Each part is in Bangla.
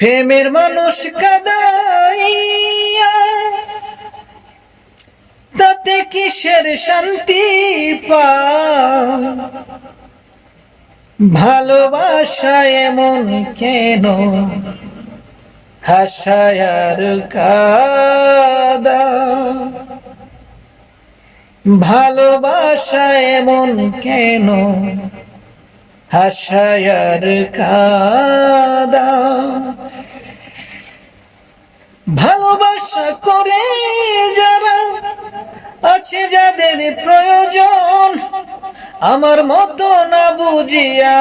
প্রেমের মানুষ কাদাইয়া, তাতে কিসের শান্তি পা? ভালোবাসা এমন কেন? হাসায়ার কাদা। ভালোবাসা এমন কেন? হাসায়ার কাদা। প্রয়োজন, আমার মতো না বুঝিয়া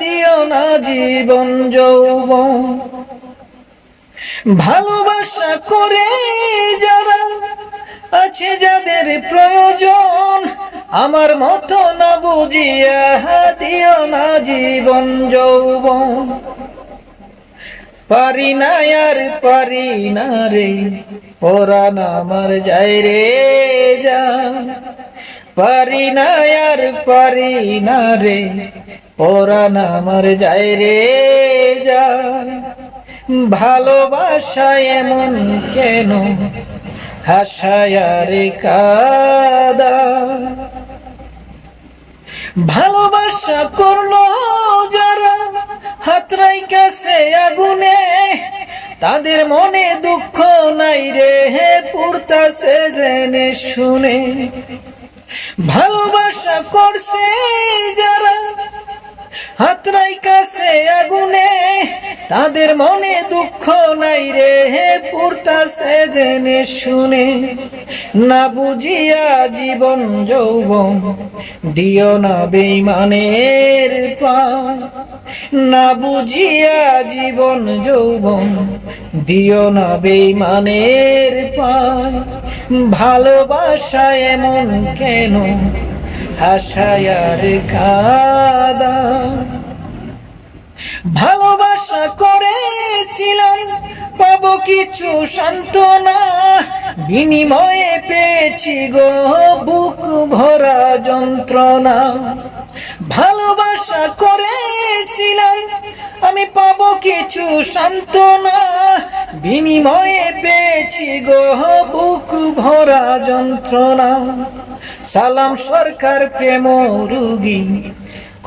দিও না জীবন যৌব ভালোবাসা করে যারা আছে যাদের প্রয়োজন, আমার মতো না বুঝিয়া দিও না জীবন যৌব পারি না আর পারি না রে ওরান আমার যায় রে যা। পারি না, আর পারি না রে। ওরান আমার যায় রে যা ভালোবাসা এমন কেন? হাসায়ার কাদা। ভালোবাসা করল যারা হাতরাই কাছে আগুনে। তাদের মনে দুঃখ নাই রে, হে পুরতাছে জেনে শুনে। ভালোবাসা করছে যারা। হাতরাই কাছে আগুনে, তাদের মনে দুঃখ নাই রে, হে পুরতাছে জেনে শুনে। না বুঝিয়া জীবন যৌবন, দিও না বেইমানের পা না বুঝিয়া জীবন যৌবন, দিও না বেইমানের পায় ভালোবাসা এমন কেন? হাসায়ার কাদা। ভালোবাসা করেছিলাম, পাব কিছু সান্ত্বনা। বিনিময়ে পেয়েছি গো বুক ভরা যন্ত্রণা। ভালোবাসা করেছিলাম, আমি পাব কিছু সান্ত্বনা। বিনিময়ে পেয়েছি গো বুক ভরা যন্ত্রণা। সালাম সরকার প্রেম রুগী,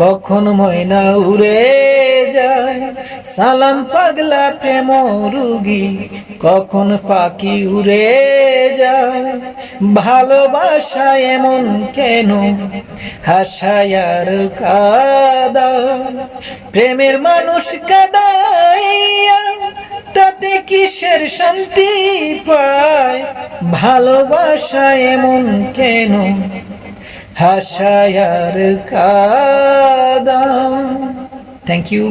কখন ময়না উড়ে যায়? সালাম পাগলা প্রেম রুগী, কখন পাখি উড়ে যায়? ভালোবাসা এমন কেন? হাসায়ার কাদা প্রেমের মানুষ কাদাইয়া তাতে কিসের শান্তি পায়? ভালোবাসা এমন কেন? হাসায়ার কাদা থ্যাংক ইউ